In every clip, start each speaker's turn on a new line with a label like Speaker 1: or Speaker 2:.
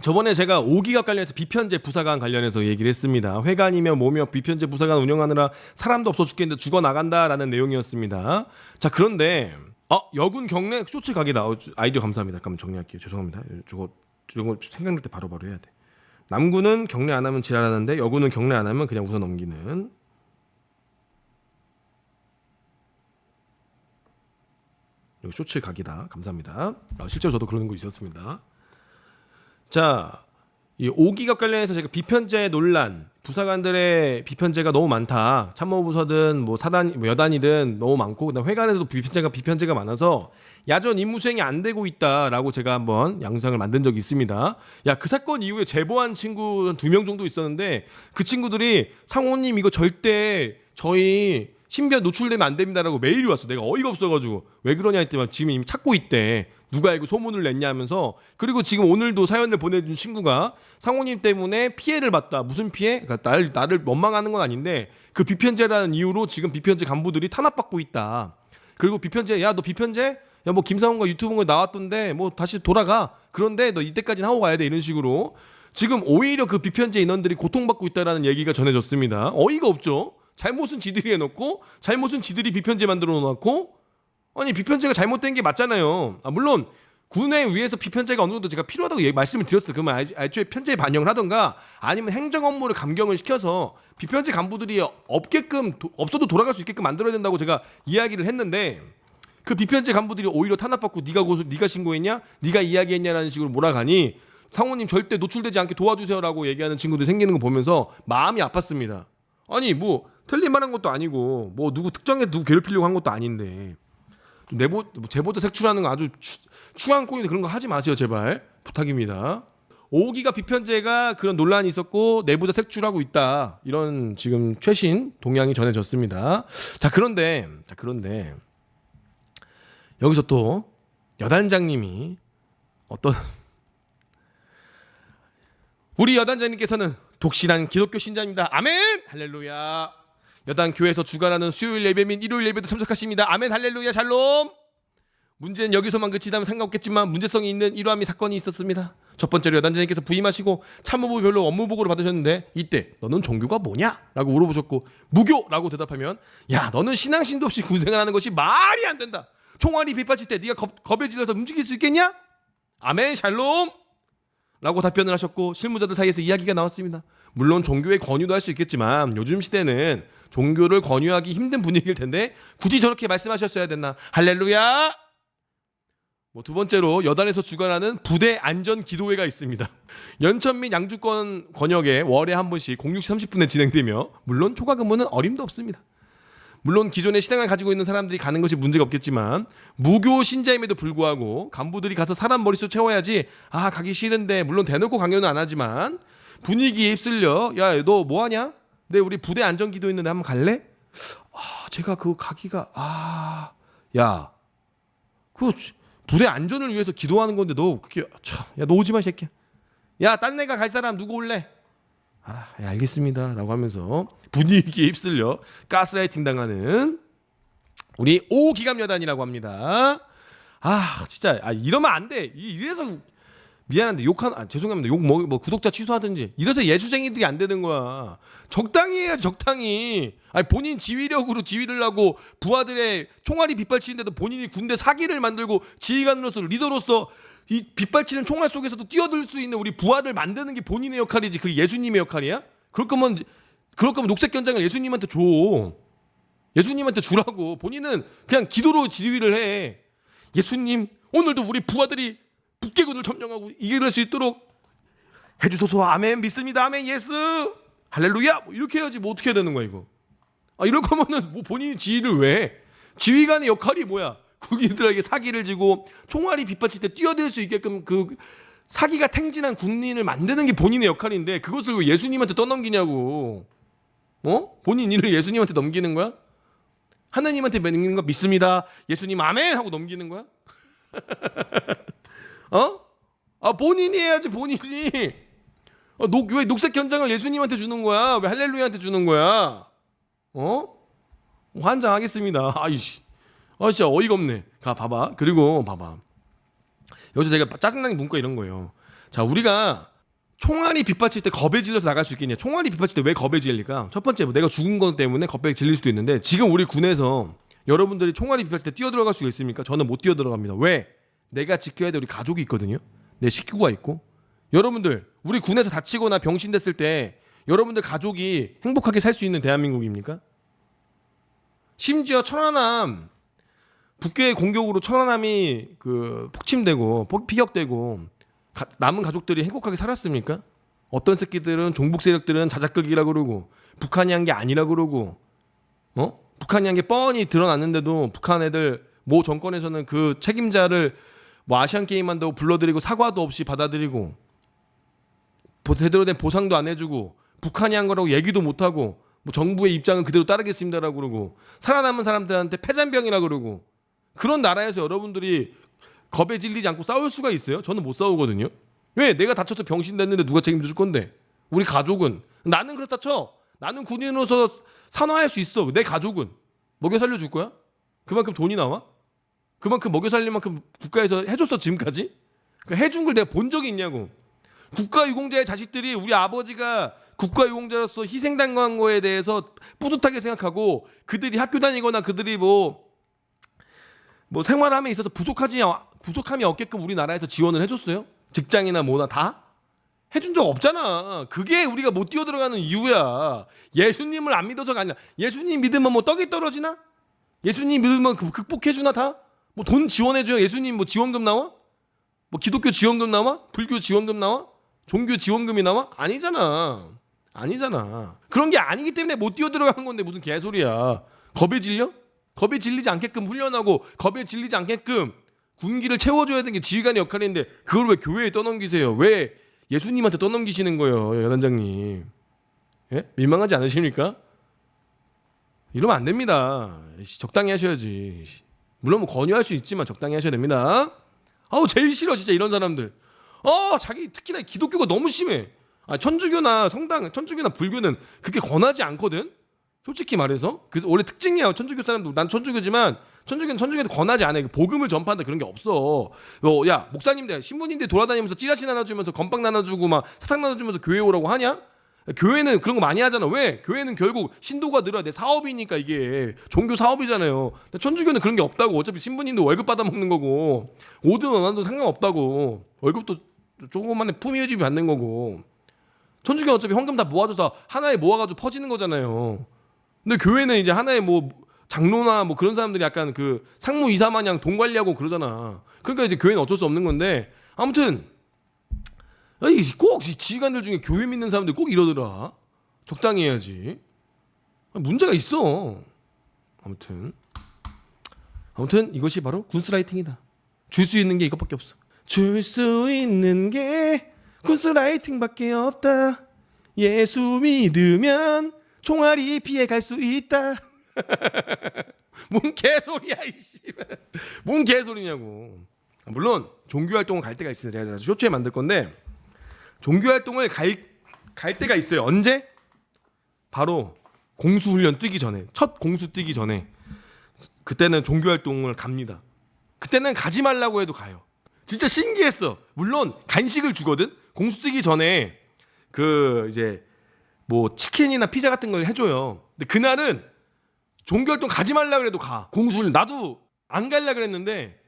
Speaker 1: 저번에 제가 5기갑 관련해서 비편제 부사관 관련해서 얘기를 했습니다. 회관이며 뭐며 비편제 부사관 운영하느라 사람도 없어 죽겠는데 죽어 나간다라는 내용이었습니다. 자 그런데 어 여군 경례 쇼츠 각이다. 어, 아이디어 감사합니다. 잠깐만 정리할게요. 죄송합니다. 저거 이런 거 생각날 때 바로 바로 해야 돼. 남군은 경례 안 하면 지랄하는데 여군은 경례 안 하면 그냥 웃어 넘기는. 쇼츠 각이다. 감사합니다. 아, 실제로 저도 그런 거 있었습니다. 자, 이 5기갑 관련해서 제가 비편제 논란, 부사관들의 비편제가 너무 많다. 참모부서든 뭐 사단, 뭐 여단이든 너무 많고, 그다음 회관에서도 비편제가 비편제가 많아서 야전 임무 수행이 안 되고 있다라고 제가 한번 양상을 만든 적이 있습니다. 야, 그 사건 이후에 제보한 친구 한두명 정도 있었는데 그 친구들이 상호님 이거 절대 저희 신변 노출되면 안 됩니다라고 메일이 왔어. 내가 어이가 없어가지고 왜 그러냐 했더니 지금 이미 찾고 있대. 누가 이거 소문을 냈냐 하면서 그리고 지금 오늘도 사연을 보내준 친구가 상호님 때문에 피해를 봤다. 무슨 피해? 그러니까 날, 나를 원망하는 건 아닌데 그 비편제라는 이유로 지금 비편제 간부들이 탄압받고 있다. 그리고 비편제 야 너 비편제? 야 뭐 김상훈과 유튜브에 나왔던데 뭐 다시 돌아가. 그런데 너 이때까지는 하고 가야 돼 이런 식으로 지금 오히려 그 비편제 인원들이 고통받고 있다라는 얘기가 전해졌습니다. 어이가 없죠. 잘못은 지들이 해놓고 잘못은 지들이 비편제 만들어 놓고 아니 비편제가 잘못된 게 맞잖아요. 아, 물론 군에 의해서 비편제가 어느 정도 제가 필요하다고 얘기, 말씀을 드렸어요. 그러면 아- 애초에 편제에 반영을 하던가 아니면 행정 업무를 감경을 시켜서 비편제 간부들이 없게끔 도- 없어도 돌아갈 수 있게끔 만들어야 된다고 제가 이야기를 했는데 그 비편제 간부들이 오히려 탄압받고 네가 고소 네가 신고했냐? 네가 이야기했냐라는 식으로 몰아가니 상호님 절대 노출되지 않게 도와주세요라고 얘기하는 친구들 생기는 거 보면서 마음이 아팠습니다. 아니 뭐 틀릴만한 것도 아니고 뭐 누구 특정해 누구 괴롭히려고 한 것도 아닌데 좀 내보 뭐 제보자 색출하는 거 아주 추, 추한 꼴인데 그런 거 하지 마세요 제발 부탁입니다. 5기가 비편제가 그런 논란이 있었고 내부자 색출하고 있다 이런 지금 최신 동향이 전해졌습니다. 자 그런데 자 그런데 여기서 또 여단장님이 어떤 우리 여단장님께서는 독실한 기독교 신자입니다. 아멘 할렐루야. 여단 교회에서 주관하는 수요일 예배 및 일요일 예배도 참석하십니다. 아멘 할렐루야 샬롬. 문제는 여기서만 그치다면 상관없겠지만 문제성이 있는 이러함이 사건이 있었습니다. 첫 번째로 여단장님께서 부임하시고 참모부 별로 업무 보고를 받으셨는데 이때 너는 종교가 뭐냐? 라고 물어보셨고 무교라고 대답하면 야 너는 신앙심도 없이 군생을 하는 것이 말이 안 된다. 총알이 빗받칠 때 네가 겁, 겁에 질려서 움직일 수 있겠냐? 아멘 샬롬. 라고 답변을 하셨고 실무자들 사이에서 이야기가 나왔습니다. 물론 종교에 권유도 할 수 있겠지만 요즘 시대는 종교를 권유하기 힘든 분위기일 텐데 굳이 저렇게 말씀하셨어야 됐나? 할렐루야! 뭐 두 번째로 여단에서 주관하는 부대 안전 기도회가 있습니다. 연천 및 양주권 권역에 월에 한 번씩 06시 30분에 진행되며 물론 초과 근무는 어림도 없습니다. 물론 기존의 신앙을 가지고 있는 사람들이 가는 것이 문제가 없겠지만 무교 신자임에도 불구하고 간부들이 가서 사람 머릿수 채워야지 아 가기 싫은데 물론 대놓고 강요는 안 하지만 분위기에 휩쓸려 야 너 뭐하냐? 내 우리 부대 안전기도 있는데 한번 갈래? 아 제가 그 가기가 아 야 그 부대 안전을 위해서 기도하는 건데 너 그게 참야너 오지 마이 새끼야 야 딴 애가 갈 사람 누구 올래? 아, 예, 알겠습니다. 라고 하면서 분위기에 휩쓸려 가스라이팅 당하는 우리 오기감여단이라고 합니다. 아, 진짜 아, 이러면 안 돼. 이- 이래서 미안한데 욕한 아, 죄송합니다. 욕뭐뭐 구독자 취소하든지 이래서 예수쟁이들이 안 되는 거야. 적당히 해야지 적당히. 아니 본인 지휘력으로 지휘를 하고 부하들의 총알이 빗발치는데도 본인이 군대 사기를 만들고 지휘관으로서 리더로서 이 빗발치는 총알 속에서도 뛰어들 수 있는 우리 부하를 만드는 게 본인의 역할이지 그게 예수님의 역할이야? 그럴 거면 그럴 거면 녹색 견장을 예수님한테 줘. 예수님한테 주라고. 본인은 그냥 기도로 지휘를 해. 예수님 오늘도 우리 부하들이 북계군을 점령하고 이길 수 있도록 해주소서 아멘 믿습니다 아멘 예수 할렐루야 뭐 이렇게 해야지 뭐 어떻게 해야 되는 거야 이거 아 이럴 거면은 뭐 본인이 지휘를 왜 해? 지휘관의 역할이 뭐야 군인들에게 사기를 지고 총알이 빗받칠 때 뛰어들 수 있게끔 그 사기가 탱진한 군인을 만드는 게 본인의 역할인데 그것을 왜 예수님한테 떠넘기냐고 어 본인 일을 예수님한테 넘기는 거야 하나님한테 넘기는 거 믿습니다 예수님 아멘 하고 넘기는 거야 어? 아 본인이 해야지 본인이. 어, 녹, 왜 녹색 견장을 예수님한테 주는 거야? 왜 할렐루야한테 주는 거야? 어? 환장하겠습니다. 아이씨. 아 진짜 어이가 없네. 가 봐봐. 그리고 봐봐. 여기서 제가 짜증나는 문구가 이런 거예요. 자, 우리가 총알이 빗받칠 때 겁에 질려서 나갈 수 있겠냐? 총알이 빗받칠 때 왜 겁에 질릴까? 첫 번째, 뭐 내가 죽은 것 때문에 겁에 질릴 수도 있는데 지금 우리 군에서 여러분들이 총알이 빗받칠 때 뛰어 들어갈 수가 있습니까? 저는 못 뛰어 들어갑니다. 왜? 내가 지켜야 될 우리 가족이 있거든요. 내 식구가 있고. 여러분들, 우리 군에서 다치거나 병신 됐을 때 여러분들 가족이 행복하게 살 수 있는 대한민국입니까? 심지어 천안함 북괴 공격으로 천안함이 그 폭침되고 폭- 피격되고 가- 남은 가족들이 행복하게 살았습니까? 어떤 새끼들은 종북 세력들은 자작극이라 그러고 북한이 한 게 아니라 그러고 어? 북한이 한 게 뻔히 드러났는데도 북한 애들 모 정권에서는 그 책임자를 뭐 아시안 게임 한다고 불러들이고 사과도 없이 받아들이고 보- 제대로 된 보상도 안 해주고 북한이 한 거라고 얘기도 못 하고 뭐 정부의 입장은 그대로 따르겠습니다라고 그러고 살아남은 사람들한테 패잔병이라 그러고 그런 나라에서 여러분들이 겁에 질리지 않고 싸울 수가 있어요? 저는 못 싸우거든요. 왜? 내가 다쳐서 병신 됐는데 누가 책임질 건데? 우리 가족은 나는 그렇다 쳐. 나는 군인으로서 산화할 수 있어. 내 가족은 먹여 살려 줄 거야? 그만큼 돈이 나와? 그만큼 먹여 살릴 만큼 국가에서 해줬어 지금까지? 그러니까 해준 걸 내가 본 적이 있냐고. 국가유공자의 자식들이 우리 아버지가 국가유공자로서 희생당한 거에 대해서 뿌듯하게 생각하고 그들이 학교 다니거나 그들이 뭐 뭐 생활함에 있어서 부족하지 부족함이 없게끔 우리나라에서 지원을 해줬어요? 직장이나 뭐나 다 해준 적 없잖아. 그게 우리가 못 뛰어 들어가는 이유야. 예수님을 안 믿어서가 아니라 예수님 믿으면 뭐 떡이 떨어지나? 예수님 믿으면 그- 극복해주나 다? 뭐 돈 지원해줘요? 예수님 뭐 지원금 나와? 뭐 기독교 지원금 나와? 불교 지원금 나와? 종교 지원금이 나와? 아니잖아. 아니잖아. 그런 게 아니기 때문에 못 뛰어 들어가는 건데 무슨 개소리야. 겁에 질려? 겁에 질리지 않게끔 훈련하고 겁에 질리지 않게끔 군기를 채워줘야 되는 게 지휘관의 역할인데 그걸 왜 교회에 떠넘기세요? 왜 예수님한테 떠넘기시는 거예요, 여단장님? 예? 민망하지 않으십니까? 이러면 안 됩니다. 씨, 적당히 하셔야지. 물론 뭐 권유할 수 있지만 적당히 하셔야 됩니다. 아우 제일 싫어 진짜 이런 사람들. 어 자기 특히나 기독교가 너무 심해. 아 천주교나 성당, 천주교나 불교는 그렇게 권하지 않거든. 솔직히 말해서 그 원래 특징이야 천주교 사람도 난 천주교지만 천주교는 천주교도 권하지 않아. 복음을 전파한다 그런 게 없어. 어, 야 목사님들 신부님들 돌아다니면서 찌라시 나눠주면서 건빵 나눠주고 막 사탕 나눠주면서 교회 오라고 하냐? 교회는 그런 거 많이 하잖아. 왜? 교회는 결국 신도가 늘어야 돼. 사업이니까 이게 종교 사업이잖아요. 천주교는 그런 게 없다고. 어차피 신부님도 월급 받아 먹는 거고 오든 원화도 상관없다고. 월급도 조금만에 품위유지 받는 거고. 천주교 는 어차피 헌금 다 모아줘서 하나에 모아가지고 퍼지는 거잖아요. 근데 교회는 이제 하나의 뭐 장로나 뭐 그런 사람들이 약간 그 상무 이사 마냥 돈 관리하고 그러잖아. 그러니까 이제 교회는 어쩔 수 없는 건데 아무튼 꼭 지- 지휘관들 중에 교회 믿는 사람들 꼭 이러더라. 적당히 해야지. 아, 문제가 있어. 아무튼 아무튼 이것이 바로 군스라이팅이다. 줄 수 있는 게 이것밖에 없어. 줄 수 있는 게 군스라이팅밖에 없다. 예수 믿으면 총알이 피해 갈 수 있다. 뭔 개소리야 이씨. 뭔 개소리냐고. 아, 물론 종교 활동을 갈 때가 있습니다. 제가 쇼츠에 만들 건데 종교 활동을 갈, 갈 때가 있어요. 언제? 바로 공수 훈련 뛰기 전에 첫 공수 뛰기 전에 그때는 종교 활동을 갑니다. 그때는 가지 말라고 해도 가요. 진짜 신기했어. 물론 간식을 주거든. 공수 뛰기 전에 그 이제 뭐 치킨이나 피자 같은 걸 해줘요. 근데 그날은 종교활동 가지 말라 그래도 가. 공수훈련 나도 안 갈라 그랬는데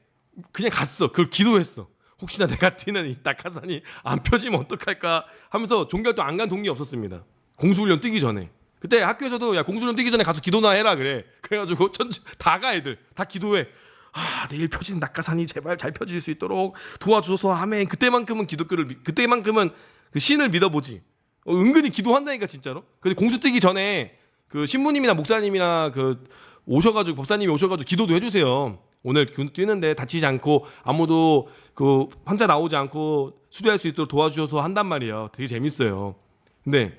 Speaker 1: 그냥 갔어. 그걸 기도했어. 혹시나 내가 뛰는 이 낙하산이 안 펴지면 어떡할까 하면서 종교활동 안 간 동기 없었습니다. 공수훈련 뛰기 전에. 그때 학교에서도 야 공수훈련 뛰기 전에 가서 기도나 해라 그래. 그래가지고 전체 다가 애들 다 기도해. 아 내일 펴지는 낙하산이 제발 잘 펴질 수 있도록 도와줘서 아멘. 그때만큼은 기독교를 믿- 그때만큼은 그 신을 믿어보지. 어, 은근히 기도한다니까 진짜로. 근데 공수 뛰기 전에 그 신부님이나 목사님이나 그 오셔가지고 법사님이 오셔가지고 기도도 해주세요. 오늘 군 뛰는데 다치지 않고 아무도 그 환자 나오지 않고 수리할 수 있도록 도와주셔서 한단 말이에요. 되게 재밌어요. 근데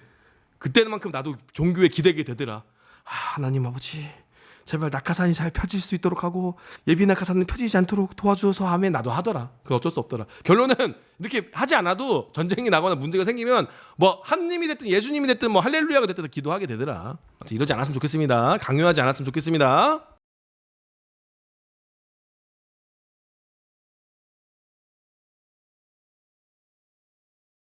Speaker 1: 그때만큼 나도 종교에 기대게 되더라. 아, 하나님 아버지 제발 낙하산이 잘 펴질 수 있도록 하고 예비 낙하산은 펴지지 않도록 도와주셔서 하면 나도 하더라. 그 어쩔 수 없더라. 결론은 이렇게 하지 않아도 전쟁이 나거나 문제가 생기면 뭐 하느님이 됐든 예수님이 됐든 뭐 할렐루야가 됐든 기도하게 되더라. 이러지 않았으면 좋겠습니다. 강요하지 않았으면 좋겠습니다.